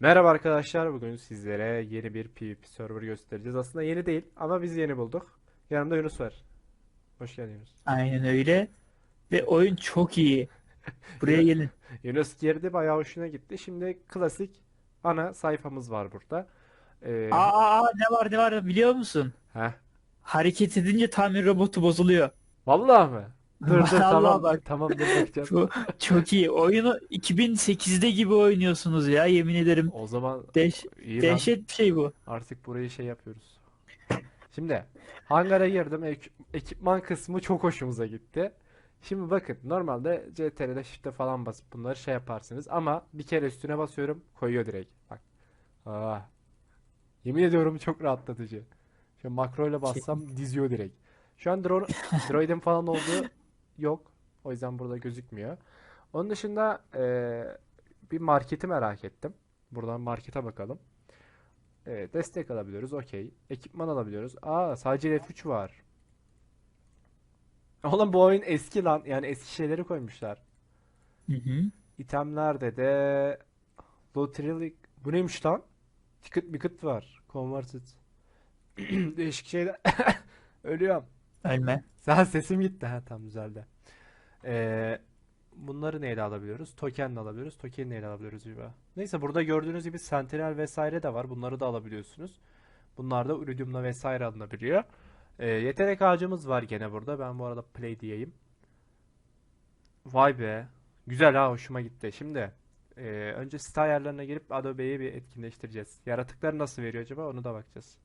Merhaba arkadaşlar. Bugün sizlere yeni bir PvP server göstereceğiz. Aslında yeni değil ama biz yeni bulduk. Yanımda Yunus var. Hoş geldin Yunus. Aynen öyle. Ve oyun çok iyi. Buraya gelin. Yunus girdi bayağı hoşuna gitti. Şimdi klasik ana sayfamız var burada. Ee, Aa, aa, ne var ne var biliyor musun? heh. Hareket edince tamir robotu bozuluyor. Vallahi mı? Dur dur tamam. bak. Tamam dur bakacağım. Bu çok iyi. Oyunu 2008'de gibi oynuyorsunuz ya yemin ederim. O zaman Deş, iyi lan. dehşet bir şey bu. Artık burayı şey yapıyoruz. Şimdi hangara girdim. Ek- ekipman kısmı çok hoşumuza gitti. Şimdi bakın normalde CTRL'de shift'e falan basıp bunları şey yaparsınız ama bir kere üstüne basıyorum koyuyor direkt. Bak. Aa. Yemin ediyorum çok rahatlatıcı. Şu makro ile bassam diziyor direkt. Şu an drone, droid'in falan olduğu yok. O yüzden burada gözükmüyor. Onun dışında eee, bir marketi merak ettim. Buradan markete bakalım. Evet, destek alabiliyoruz. Okey. Ekipman alabiliyoruz. Aa, sadece F3 var. Oğlum bu oyun eski lan. Yani eski şeyleri koymuşlar. Hı hı. İtemlerde de Lottery Bu neymiş lan? Ticket micket var. Converted. Değişik şeyler. Ölüyorum. Ölme. Sen sesim gitti. Ha tam düzeldi. Ee, bunları neyle alabiliyoruz? Tokenle alabiliyoruz. Token neyle alabiliyoruz acaba? Neyse burada gördüğünüz gibi Sentinel vesaire de var. Bunları da alabiliyorsunuz. Bunlar da Iridium'la vesaire alınabiliyor. Ee, yetenek ağacımız var gene burada. Ben bu arada play diyeyim. Vay be. Güzel ha hoşuma gitti. Şimdi e, önce site ayarlarına girip Adobe'yi bir etkinleştireceğiz. Yaratıkları nasıl veriyor acaba? Onu da bakacağız.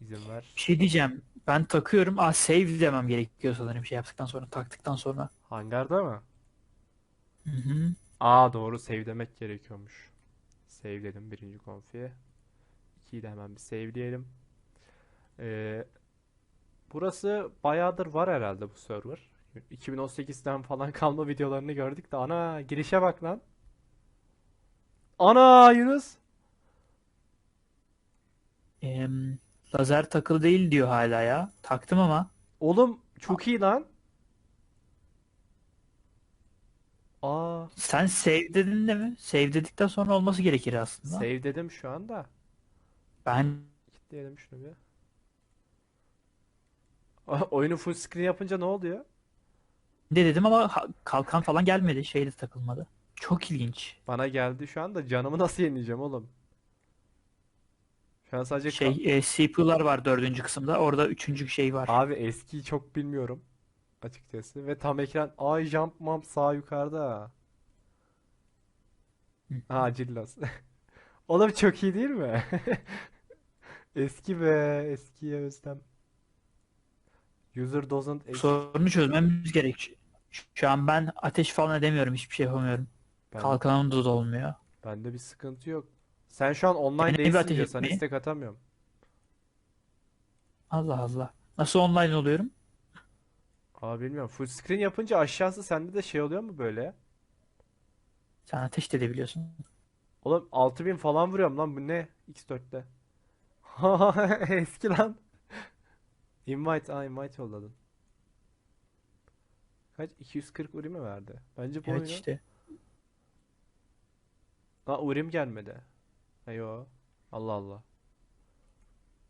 İzin ver. Bir şey diyeceğim. Ben takıyorum. Aa save demem gerekiyor sanırım şey yaptıktan sonra, taktıktan sonra. Hangarda mı? Hı hı. Aa doğru save demek gerekiyormuş. Save dedim birinci konfiye. 2'yi de hemen bir saveleyelim. Ee, burası bayağıdır var herhalde bu server. 2018'den falan kalma videolarını gördük de ana girişe bak lan. Ana Yunus. Em, lazer takılı değil diyor hala ya. Taktım ama. Oğlum çok iyi lan. Aa Sen save dedin de mi? Save dedikten sonra olması gerekir aslında. save dedim şu anda. Ben Kilitleyelim şunu bir. Aa, Oyunu full screen yapınca ne oluyor? de dedim ama ha- kalkan falan gelmedi. Şey de takılmadı. Çok ilginç. Bana geldi şu anda canımı nasıl yenileyeceğim oğlum? An sadece Şey e, CPU'lar var dördüncü kısımda. Orada üçüncü şey var. Abi eskiyi çok bilmiyorum açıkçası ve tam ekran ay jump map sağ yukarıda. Ha Cillas. Oğlum çok iyi değil mi? Eski be eskiye özlem. User doesn't sorunu çözmemiz gerek. Şu an ben ateş falan edemiyorum. Hiçbir şey yapamıyorum. ben, Kalkanım da dolmuyor. bende bir sıkıntı yok. Sen şu an online Dene bir değilsin ateş diyor sana etmeyi. istek atamıyorum. Allah Allah. Nasıl online oluyorum? Aa bilmiyorum. Full screen yapınca aşağısı sende de şey oluyor mu böyle? Sen ateş de edebiliyorsun. Oğlum 6000 falan vuruyorum lan bu ne? X4'te. Eski lan. Invite, aa invite yolladın. Kaç? 240 uri mi verdi? Bence bu Evet oyunu... işte. Aa urim gelmedi. Ha yo. Allah Allah.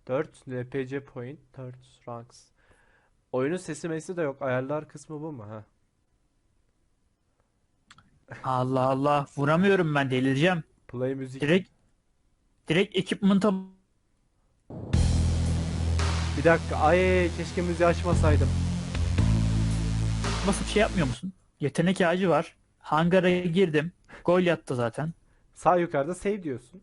4 LPC point, 4 ranks. Oyunun sesi mesi de yok. Ayarlar kısmı bu mu? Ha. Allah Allah. Vuramıyorum ben delireceğim. Play müzik. Direkt direkt equipment'a Bir dakika. Ay keşke müziği açmasaydım. basıp şey yapmıyor musun? Yetenek ağacı var. Hangara girdim. Gol yattı zaten. Sağ yukarıda save diyorsun.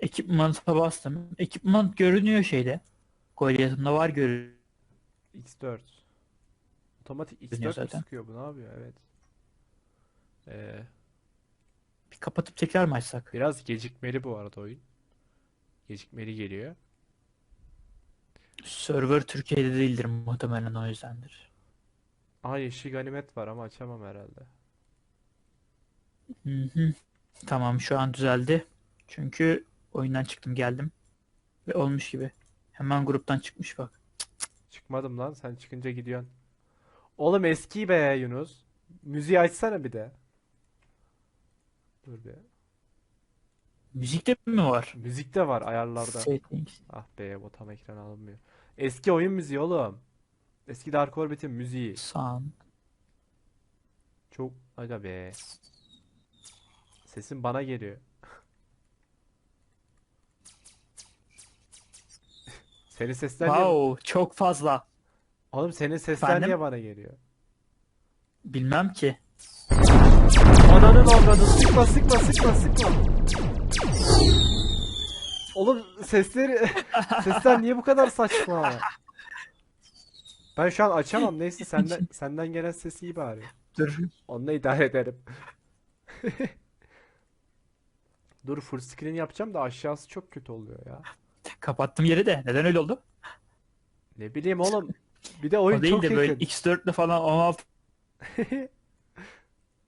Equipment'a bastım. Equipment görünüyor şeyde. Goliath'ımda var görünüyor. X4. Otomatik Görünüyor X4 mü zaten. sıkıyor bu ne yapıyor? Evet. Ee, Bir kapatıp tekrar mı açsak? biraz gecikmeli bu arada oyun. Gecikmeli geliyor. Server Türkiye'de değildir muhtemelen o yüzdendir. Aa yeşil ganimet var ama açamam herhalde. Hı hı. Tamam şu an düzeldi. Çünkü oyundan çıktım geldim. Ve olmuş gibi. Hemen gruptan çıkmış bak. Çıkmadım lan sen çıkınca gidiyorsun. Oğlum eski be Yunus. Müziği açsana bir de. Dur be. Müzikte mi var? Müzik de var ayarlarda. Settings. Ah be bu tam ekran alınmıyor. Eski oyun müziği oğlum. Eski Dark Orbit'in müziği. Sound. Çok aga be. Sesin bana geliyor. Senin sesler niye... Wow, çok fazla. Oğlum senin sesler Efendim? niye bana geliyor? Bilmem ki. Ananın avradı sıkma sıkma sıkma sıkma. Oğlum sesleri sesler niye bu kadar saçma? Ben şu an açamam. Neyse senden senden gelen ses iyi bari. Dur. Onunla idare ederim. Dur full screen yapacağım da aşağısı çok kötü oluyor ya. Kapattım yeri de. Neden öyle oldu? Ne bileyim oğlum. Bir de O oyun değil çok de böyle yakın. X4'le falan 16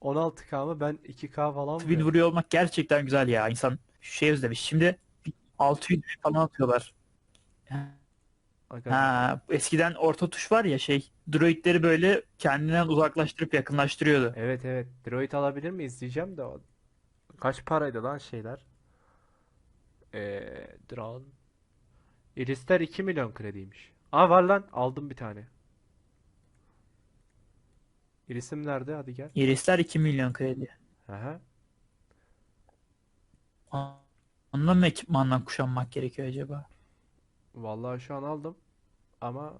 16K mı? Ben 2K falan bin vuruyorum. vuruyor olmak gerçekten güzel ya. İnsan şey özlemiş. Şimdi 600 bin falan atıyorlar. Aga, Ha, eskiden orta tuş var ya şey. Droidleri böyle kendinden uzaklaştırıp yakınlaştırıyordu. Evet evet. Droid alabilir miyiz diyeceğim de o. Kaç paraydı lan şeyler? Eee drone. Iris'ler 2 milyon krediymiş. Aa var lan aldım bir tane. Iris'im nerede? Hadi gel. Iris'ler 2 milyon kredi. Aha. Onunla mı ekipmandan kuşanmak gerekiyor acaba? Vallahi şu an aldım. Ama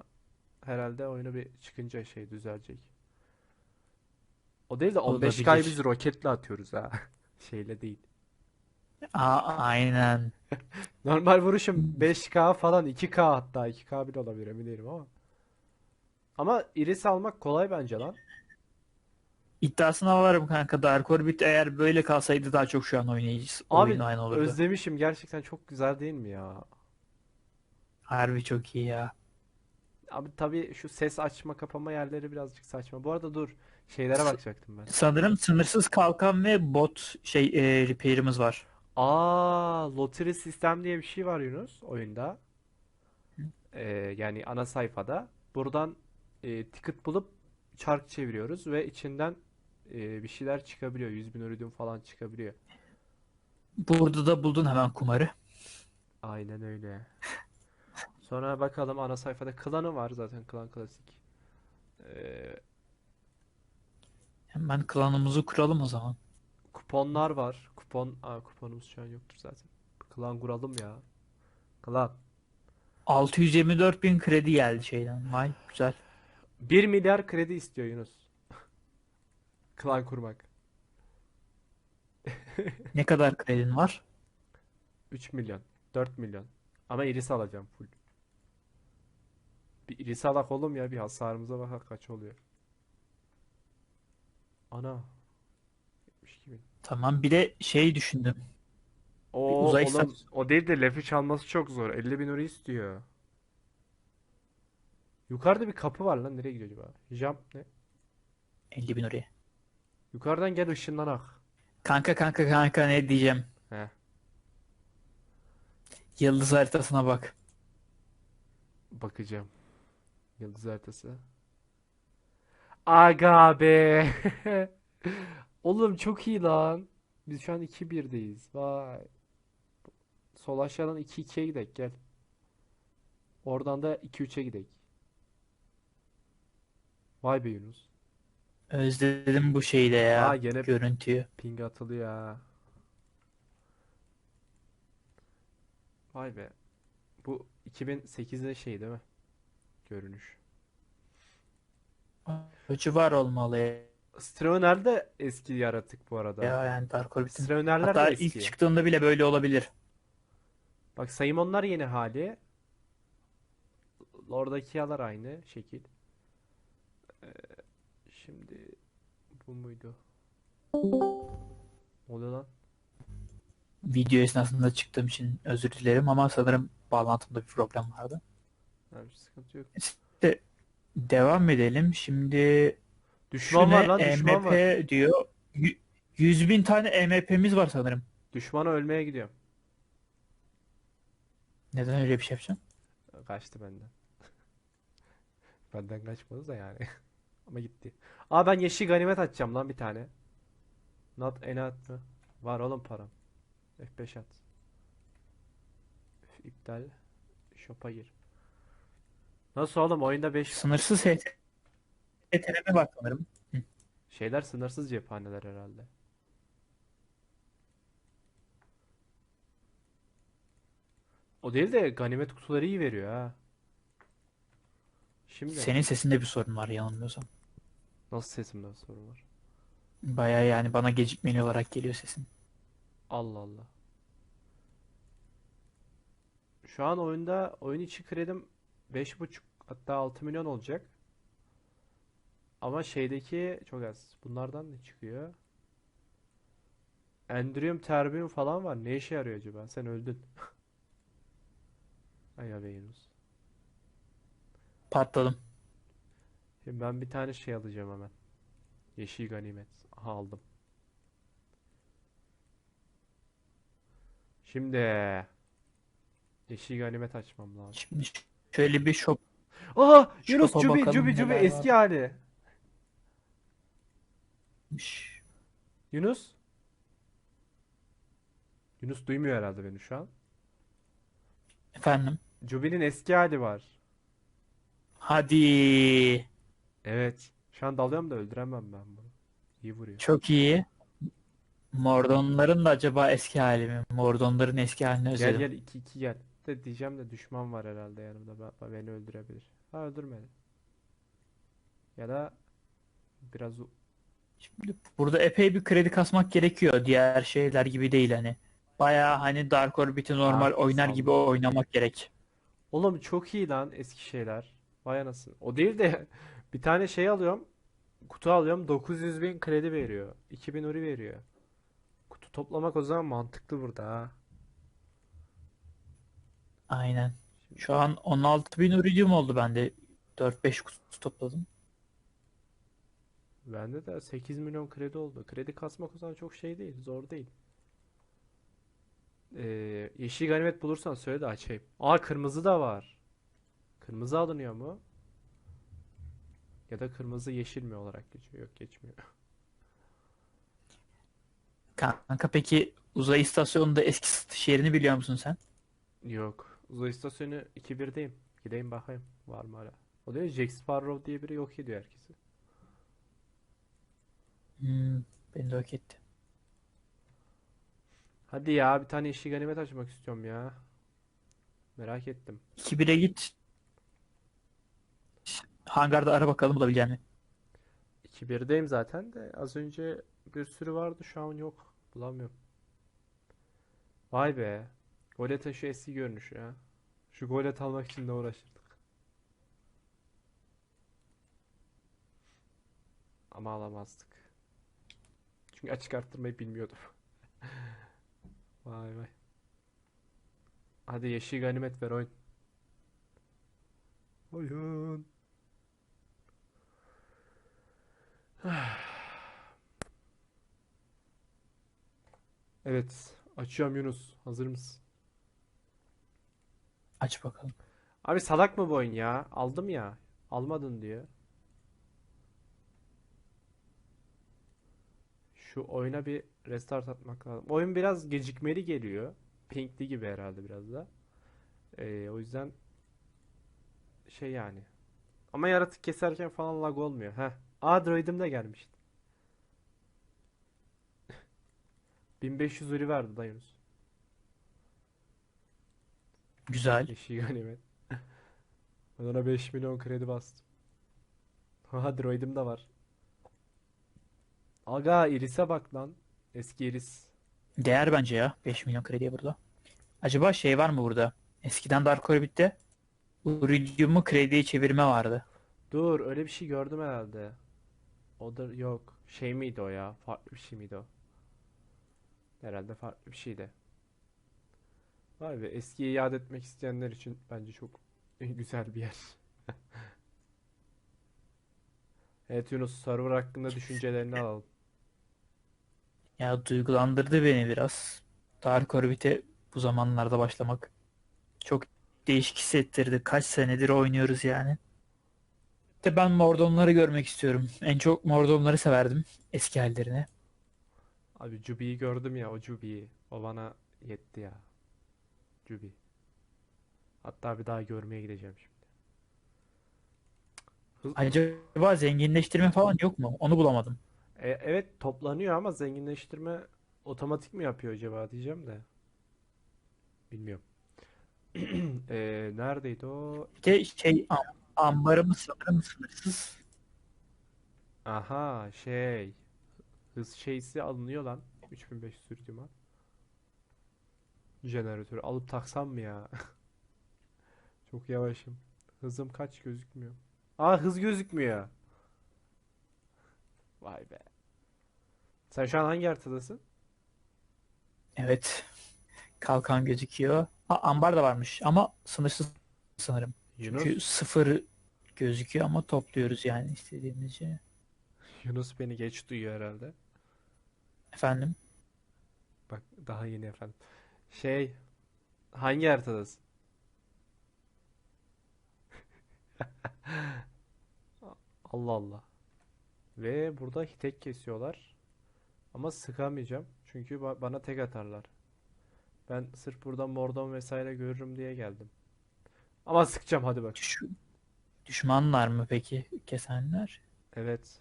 herhalde oyunu bir çıkınca şey düzelecek. O değil de 15K'yı Olabilir. biz roketle atıyoruz ha. Şeyle değil. Aa, aynen. Normal vuruşum 5K falan 2K hatta 2K bile olabilir emin değilim ama. Ama iris almak kolay bence lan. İddiasına varım kanka. Dark Orbit eğer böyle kalsaydı daha çok şu an oynayıcı Abi oyun aynı olurdu. özlemişim gerçekten çok güzel değil mi ya? Harbi çok iyi ya. Abi tabii şu ses açma kapama yerleri birazcık saçma. Bu arada dur şeylere bakacaktım ben. Sanırım sınırsız kalkan ve bot şey e, repair'imiz var. Aa, lottery sistem diye bir şey var Yunus oyunda. Ee, yani ana sayfada. Buradan e, ticket bulup çark çeviriyoruz ve içinden e, bir şeyler çıkabiliyor. 100 bin iridium falan çıkabiliyor. Burada da buldun hemen kumarı. Aynen öyle. Sonra bakalım ana sayfada klanı var zaten klan klasik. Ee, Hemen klanımızı kuralım o zaman. Kuponlar var. Kupon, Aa, kuponumuz şu an yoktur zaten. Klan kuralım ya. Klan. 624 bin kredi geldi şeyden. Vay güzel. 1 milyar kredi istiyor Yunus. Klan kurmak. Ne kadar kredin var? 3 milyon. 4 milyon. Ama iris alacağım full. Bir iris alak oğlum ya bir hasarımıza bak kaç oluyor. Ana. 72 bin. Tamam bir de şey düşündüm. Oo, uzay oğlum, o değil de lefi çalması çok zor. 50 bin euro istiyor. Yukarıda bir kapı var lan. Nereye gidiyor acaba? Jump ne? 50 bin oraya. Yukarıdan gel ışınlanak. Kanka kanka kanka ne diyeceğim. He. Yıldız haritasına bak. Bakacağım. Yıldız haritası. Aga be. Oğlum çok iyi lan. Biz şu an 2-1'deyiz. Vay. Sol aşağıdan 2-2'ye gidelim gel. Oradan da 2-3'e gidelim. Vay be Yunus. Özledim bu şeyde ya. Aa gene Görüntüyü. ping atılıyor ha. Vay be. Bu 2008'de şey değil mi? Görünüş. Ölçü var olmalı ya. Stravener de eski yaratık bu arada. yani Dark Orbit'in. Stravener'ler Hatta de ilk eski. çıktığında bile böyle olabilir. Bak Saymonlar yeni hali. Lord'dakiler aynı şekil. Ee, şimdi bu muydu? Ne oluyor lan? Video esnasında çıktığım için özür dilerim ama sanırım bağlantımda bir problem vardı. Ha, bir sıkıntı yok. Devam edelim. Şimdi Düşman şu var lan düşman MP var. diyor. Yü- 100 bin tane EMP'miz var sanırım. Düşmana ölmeye gidiyorum. Neden öyle bir şey yapacaksın? Kaçtı benden. Benden kaçmadı da yani. Ama gitti. Aa ben yeşil ganimet açacağım lan bir tane. Not enat mı? Var oğlum param. F5 at. Üf, İptal. Shop'a gir. Nasıl oğlum oyunda 5 Sınırsız HTTP var sanırım. şeyler sınırsız cephaneler herhalde. O değil de ganimet kutuları iyi veriyor ha. Şimdi Senin sesinde bir sorun var yanılmıyorsam. nasıl sesimden sorun var? Baya yani bana gecikmeli olarak geliyor sesin. Allah Allah. Şu an oyunda oyun içi kredim 5.5 hatta 6 milyon olacak. Ama şeydeki çok az. Bunlardan ne çıkıyor? Endrium, terbium falan var. Ne işe yarıyor acaba? Sen öldün. Ay be Yunus. Patladım. Şimdi ben bir tane şey alacağım hemen. Yeşil ganimet. Aha aldım. Şimdi yeşil ganimet açmam lazım. Şimdi şöyle bir shop Şu Yunus topa Cubi bakalım Cubi Cubi neler eski hali. Yunus? Yunus duymuyor herhalde beni şu an. Efendim. Cubi'nin eski hali var. Hadi. Evet. Şu an dalıyorum da öldüremem ben bunu. İyi vuruyor. Çok iyi. Mordonların da acaba eski hali mi? Mordonların eski halini Gel özledim. gel 2 2 gel. De diyeceğim de düşman var herhalde yanımda. Ba- Beni öldürebilir. Ha öldürmedi. Ya da biraz u- Şimdi burada epey bir kredi kasmak gerekiyor. Diğer şeyler gibi değil hani. Baya hani Dark Orbit'i normal Ah, oynar gibi saldım. oynamak gerek. Oğlum çok iyi lan eski şeyler. Vay anasını. O değil de bir tane şey alıyorum. Kutu alıyorum 900 bin kredi veriyor. 2000 uri veriyor. Kutu toplamak o zaman mantıklı burada ha. Aynen. Şu an 16.000 iridium oldu bende. 4-5 kutu topladım. Bende de 8 milyon kredi oldu. Kredi kasmak o zaman çok şey değil. Zor değil. Ee, yeşil ganimet bulursan söyle de açayım. Aa kırmızı da var. Kırmızı alınıyor mu? Ya da kırmızı yeşil mi olarak geçiyor? Yok geçmiyor. Kanka peki uzay istasyonunda eski satış yerini biliyor musun sen? Yok. Uzay istasyonu 2-1'deyim. Gideyim bakayım. Var mı hala? O değil Jack Sparrow diye biri yok ediyor herkesi. Hmm, beni de hak etti. Hadi ya bir tane yeşil ganimet açmak istiyorum ya. Merak ettim. 2-1'e git. Hangarda ara bakalım bulabilecek mi? 2-1'deyim zaten de az önce bir sürü vardı şu an yok. Bulamıyorum. Vay be. Golet'in şu eski görünüşü ya. Şu golet almak için de uğraşırdık. Ama alamazdık. Çünkü açık arttırmayı bilmiyordum. Vay vay. Hadi yeşil ganimet ver oyun. Oyun. Evet. Açıyorum Yunus. Hazır mısın? Aç bakalım. Abi salak mı bu oyun ya? Aldım ya. Almadın diyor. Şu oyuna bir restart atmak lazım. Oyun biraz gecikmeli geliyor. Pinkli gibi herhalde biraz da. Ee, o yüzden şey yani. Ama yaratık keserken falan lag olmuyor. Heh. Aa droid'im de gelmişti. 1500 uri verdi da Yunus. Güzel. Yeşil ganimet. Ben ona 5 milyon kredi bastım. Ha droid'im de var. Aga Iris'e bak lan. Eski Iris. Değer bence ya. 5 milyon krediye burada. Acaba şey var mı burada? Eskiden Dark Orbit'te Iridium'u krediye çevirme vardı. Dur öyle bir şey gördüm herhalde. O da yok. Şey miydi o ya? Farklı bir şey miydi o? Herhalde farklı bir şeydi. Vay be eskiyi iade etmek isteyenler için bence çok güzel bir yer. Evet Yunus server hakkında düşüncelerini alalım. Ya duygulandırdı beni biraz. Dark Orbit'e bu zamanlarda başlamak. Çok değişik hissettirdi. Kaç senedir oynuyoruz yani. De ben Mordonları görmek istiyorum. En çok Mordonları severdim. Eski hallerini. Abi Jubi'yi gördüm ya o Jubi'yi. O bana yetti ya. Cübi. Hatta bir daha görmeye gideceğim şimdi. Hız- Acaba zenginleştirme falan yok mu? Onu bulamadım. E, evet toplanıyor ama zenginleştirme otomatik mi yapıyor acaba diyeceğim de. Bilmiyorum. E, neredeydi o? Bir de şey am- ambarımız sanırım sınırsız. Aha şey. Hız şeysi alınıyor lan. 3500 sürtüman. Jeneratörü alıp taksam mı ya? Çok yavaşım. Hızım kaç gözükmüyor. Aa hız gözükmüyor. Vay be. Sen şu an hangi haritadasın? Evet. Kalkan gözüküyor. Ha, ambar da varmış ama sınırsız sanırım. Yunus, Çünkü sıfır gözüküyor ama topluyoruz yani istediğimizce. Yunus beni geç duyuyor herhalde. Efendim? Bak daha yeni efendim. Şey, hangi haritadasın? Allah Allah. Ve burada tek kesiyorlar. Ama sıkamayacağım. Çünkü ba- bana tek atarlar. Ben sırf burada mordon vesaire görürüm diye geldim. Ama sıkacağım hadi bak. Şu düşmanlar mı peki kesenler? Evet.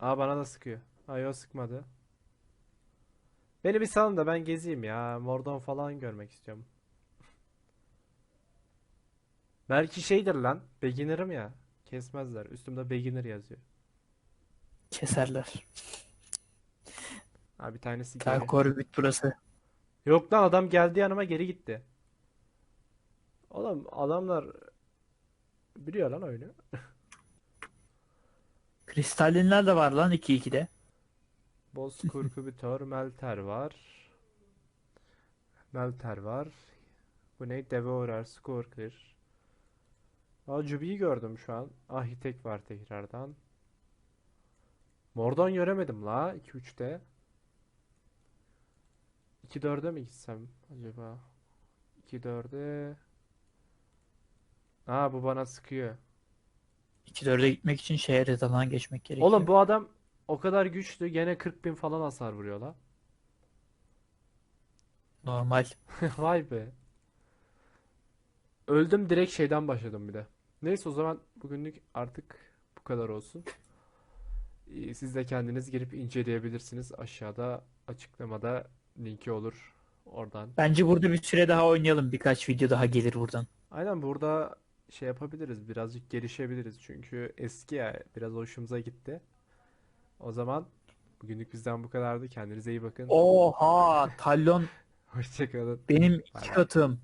Aa bana da sıkıyor. Ay o sıkmadı. Beni bir salın da ben gezeyim ya. Mordon falan görmek istiyorum. Belki şeydir lan. Beginner'ım ya. Kesmezler. Üstümde beginner yazıyor. Keserler. Ha bir tanesi Gel geliyor. Corbett burası. Yok lan adam geldi yanıma geri gitti. Oğlum adamlar biliyor lan oyunu. Kristallinler de var lan 2-2'de. Bozkır Kübitör, Melter var. Melter var. Bu ne? Devourer, Skorker. Aa Jubi'yi gördüm şu an. Ahitek var tekrardan. Mordon göremedim la 2-3'te. 2-4'e mi gitsem acaba? 2-4'e. Aa bu bana sıkıyor. 2-4'e gitmek için şehir haritadan geçmek gerekiyor. Oğlum bu adam o kadar güçlü gene 40 bin falan hasar vuruyor la. Normal. Vay be. Öldüm direkt şeyden başladım bir de. Neyse o zaman bugünlük artık bu kadar olsun. Ee, Siz de kendiniz girip inceleyebilirsiniz. Aşağıda açıklamada linki olur. Oradan. Bence burada bir süre daha oynayalım. Birkaç video daha gelir buradan. Aynen burada şey yapabiliriz. Birazcık gelişebiliriz. Çünkü eski ya biraz hoşumuza gitti. O zaman bugünlük bizden bu kadardı. Kendinize iyi bakın. Oha! Talon Hoşçakalın. benim Bay iki katım.